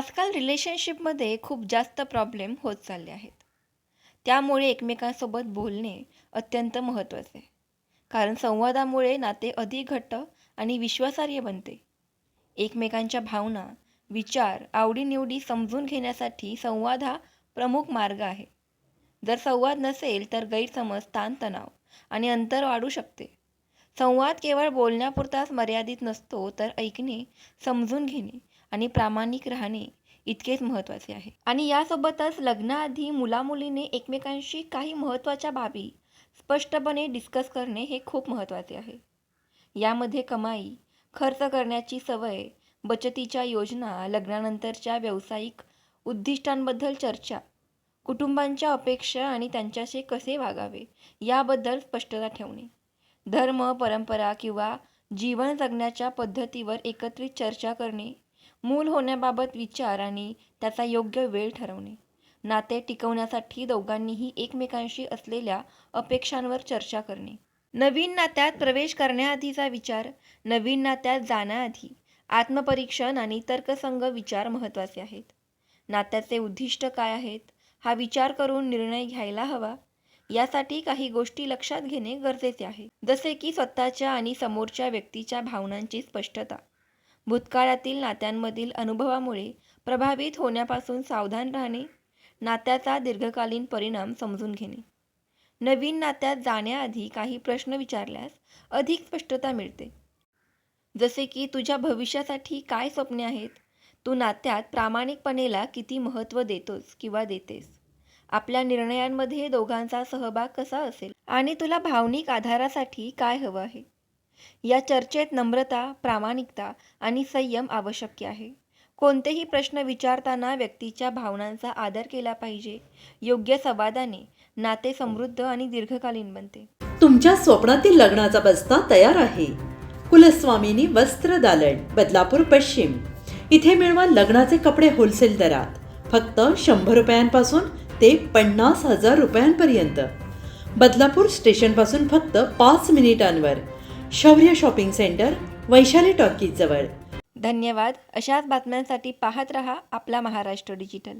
आजकाल रिलेशनशिपमध्ये खूप जास्त प्रॉब्लेम होत चालले आहेत. त्यामुळे एकमेकांसोबत बोलणे अत्यंत महत्त्वाचे आहे. कारण संवादामुळे नाते अधिक घट्ट आणि विश्वासार्ह बनते. एकमेकांच्या भावना विचार आवडीनिवडी समजून घेण्यासाठी संवाद हा प्रमुख मार्ग आहे. जर संवाद नसेल तर गैरसमज ताणतणाव आणि अंतर वाढू शकते. संवाद केवळ बोलण्यापुरताच मर्यादित नसतो तर ऐकणे समजून घेणे आणि प्रामाणिक राहणे इतकेच महत्त्वाचे आहे. आणि यासोबतच लग्नाआधी मुलामुलीने एकमेकांशी काही महत्त्वाच्या बाबी स्पष्टपणे डिस्कस करणे हे खूप महत्त्वाचे आहे. यामध्ये कमाई खर्च करण्याची सवय बचतीच्या योजना लग्नानंतरच्या व्यावसायिक उद्दिष्टांबद्दल चर्चा कुटुंबांच्या अपेक्षा आणि त्यांच्याशी कसे वागावे याबद्दल स्पष्टता ठेवणे धर्म परंपरा किंवा जीवन जगण्याच्या पद्धतीवर एकत्रित चर्चा करणे मूल होण्याबाबत विचार आणि त्याचा योग्य वेळ ठरवणे. नाते टिकवण्यासाठी दोघांनीही एकमेकांशी असलेल्या अपेक्षांवर चर्चा करणे. नवीन नात्यात प्रवेश करण्याआधीचा विचार नवीन नात्यात जाण्याआधी आत्मपरीक्षण आणि तर्कसंग विचार महत्त्वाचे आहेत. नात्याचे उद्दिष्ट काय आहेत हा विचार करून निर्णय घ्यायला हवा यासाठी काही गोष्टी लक्षात घेणे गरजेचे आहे. जसे की स्वतःच्या आणि समोरच्या व्यक्तीच्या भावनांची स्पष्टता भूतकाळातील नात्यांमधील अनुभवामुळे प्रभावित होण्यापासून सावधान राहणे नात्याचा दीर्घकालीन परिणाम समजून घेणे. नवीन नात्यात जाण्याआधी काही प्रश्न विचारल्यास अधिक स्पष्टता मिळते. जसे की तुझ्या भविष्यासाठी काय स्वप्ने आहेत? तू नात्यात प्रामाणिकपणेला किती महत्त्व देतोस किंवा देतेस? आपल्या निर्णयांमध्ये दोघांचा सहभाग कसा असेल? आणि तुला भावनिक आधारासाठी काय हवं आहे? या चर्चेत नम्रता प्रामाणिकता आणि संयम आवश्यक आहे. कोणतेही प्रश्न विचारताना व्यक्तीच्या भावनांचा आदर केला पाहिजे. योग्य संवादाने नाते समृद्ध आणि दीर्घकालीन बनते. तुमच्या स्वप्नातील लग्नाचा बस्ता तयार आहे. कुलस्वामिनी वस्त्र दालन बदलापूर पश्चिम. इथे मिळवा लग्नाचे कपडे होलसेल दरात. फक्त शंभर रुपयांपासून ते पन्नास हजार रुपयांपर्यंत. बदलापूर स्टेशनपासून फक्त पाच मिनिटांवर. शौर्य शॉपिंग सेंटर वैशाली टॉकीजजवळ. धन्यवाद. अशाच बातम्यांसाठी पाहत रहा आपला महाराष्ट्र डिजिटल.